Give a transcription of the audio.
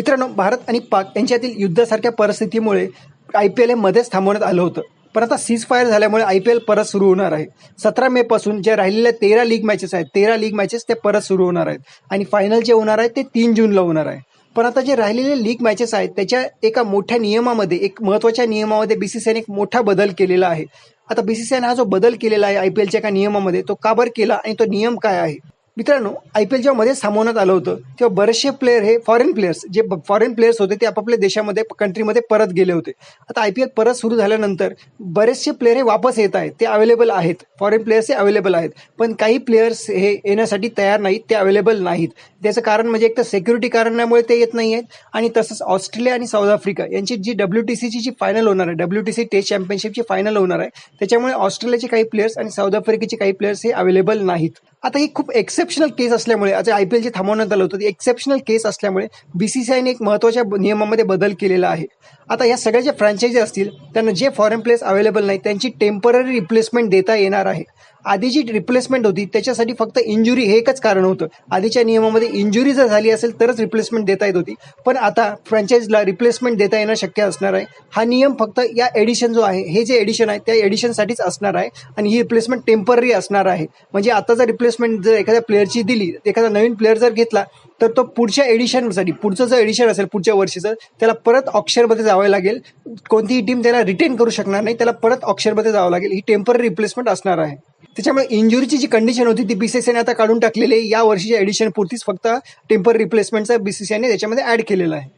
मित्रांनो भारत आणि पाक यांच्यातील युद्धासारख्या परिस्थितीमुळे आय पी एल हे मध्येच थांबवण्यात आलं होतं. पण आता सीज फायर झाल्यामुळे आय पी एल परत सुरू होणार आहे. सतरा मे पासून ज्या राहिलेल्या तेरा लीग मॅचेस आहेत तेरा लीग मॅचेस ते परत सुरू होणार आहेत. आणि फायनल जे होणार आहे ते तीन जूनला होणार आहे. पण आता जे राहिलेले लीग मॅचेस आहेत त्याच्या एका मोठ्या नियमामध्ये एक महत्त्वाच्या नियमामध्ये बीसीसीआयने एक मोठा बदल केलेला आहे. आता बीसीसीआयने हा जो बदल केलेला आहे आय पी एलच्या एका नियमामध्ये तो का बरं केला आणि तो नियम काय आहे? मित्रांनो आय पी एल जेव्हा मध्ये सामावण्यात आलं होतं तेव्हा बरेचसे प्लेयर हे फॉरेन प्लेयर्स जे फॉरेन प्लेयर्स होते ते आपापल्या देशामध्ये कंट्रीमध्ये परत गेले होते. आता आय पी एल परत सुरू झाल्यानंतर बरेचसे प्लेयर हे वापस येत आहेत ते अवेलेबल आहेत. फॉरेन प्लेयर्स हे अवेलेबल आहेत. पण काही प्लेयर्स हे येण्यासाठी तयार नाहीत ते अवेलेबल नाहीत. त्याचं कारण म्हणजे एक तर सेक्युरिटी कारणामुळे ते येत नाही आहेत आणि तसंच ऑस्ट्रेलिया आणि साऊथ आफ्रिका यांची जी डब्ल्यू टी सीची जी फायनल होणार आहे डब्ल्यू टी सी टेस्ट चॅम्पियनशिपची फायनल होणार आहे त्याच्यामुळे ऑस्ट्रेलियाचे काही प्लेयर्स आणि साऊथ आफ्रिकेचे काही प्लेयर्स हे अवेलेबल नाहीत. आता ही खूप एक्स एक्सेप्शनल केस असल्यामुळे आता आय पी एल जे थांबवण्यात आलं होतं ती एक्सेप्शनल केस असल्यामुळे बीसीसीआयने एक महत्त्वाच्या नियमामध्ये बदल केलेला आहे. आता या सगळ्या ज्या फ्रँचायझी असतील त्यांना जे फॉरेन प्लेस अवेलेबल नाही त्यांची टेंपररी रिप्लेसमेंट देता येणार आहे. आधी जी रिप्लेसमेंट होती त्याच्यासाठी फक्त इंजुरी हे एकच कारण होतं. आधीच्या नियमामध्ये इंजुरी जर झाली असेल तरच रिप्लेसमेंट देता येत होती. पण आता फ्रँचाईजला रिप्लेसमेंट देता येणं शक्य असणार आहे. हा नियम फक्त या एडिशन जो आहे हे जे एडिशन आहे त्या एडिशनसाठीच असणार आहे आणि ही रिप्लेसमेंट टेंपररी असणार आहे. म्हणजे आता जर रिप्लेसमेंट जर एखाद्या प्लेअरची दिली एखादा नवीन प्लेअर जर घेतला तर तो पुढच्या एडिशनसाठी पुढचं जर एडिशन असेल पुढच्या वर्षीचं त्याला परत ऑप्शनमध्ये जावं लागेल. कोणतीही टीम त्याला रिटेन करू शकणार नाही त्याला परत ऑप्शनमध्ये जावं लागेल. ही टेंपररी रिप्लेसमेंट असणार आहे. त्याच्यामुळे इंजुरीची जी कंडिशन होती ती बीसीसीआयने आता काढून टाकलेली आहे. या वर्षीच्या एडिशन पुरतीच फक्त टेंपररी रिप्लेसमेंटचा बीसीसीआयने त्याच्यामध्ये ऍड केलेला आहे.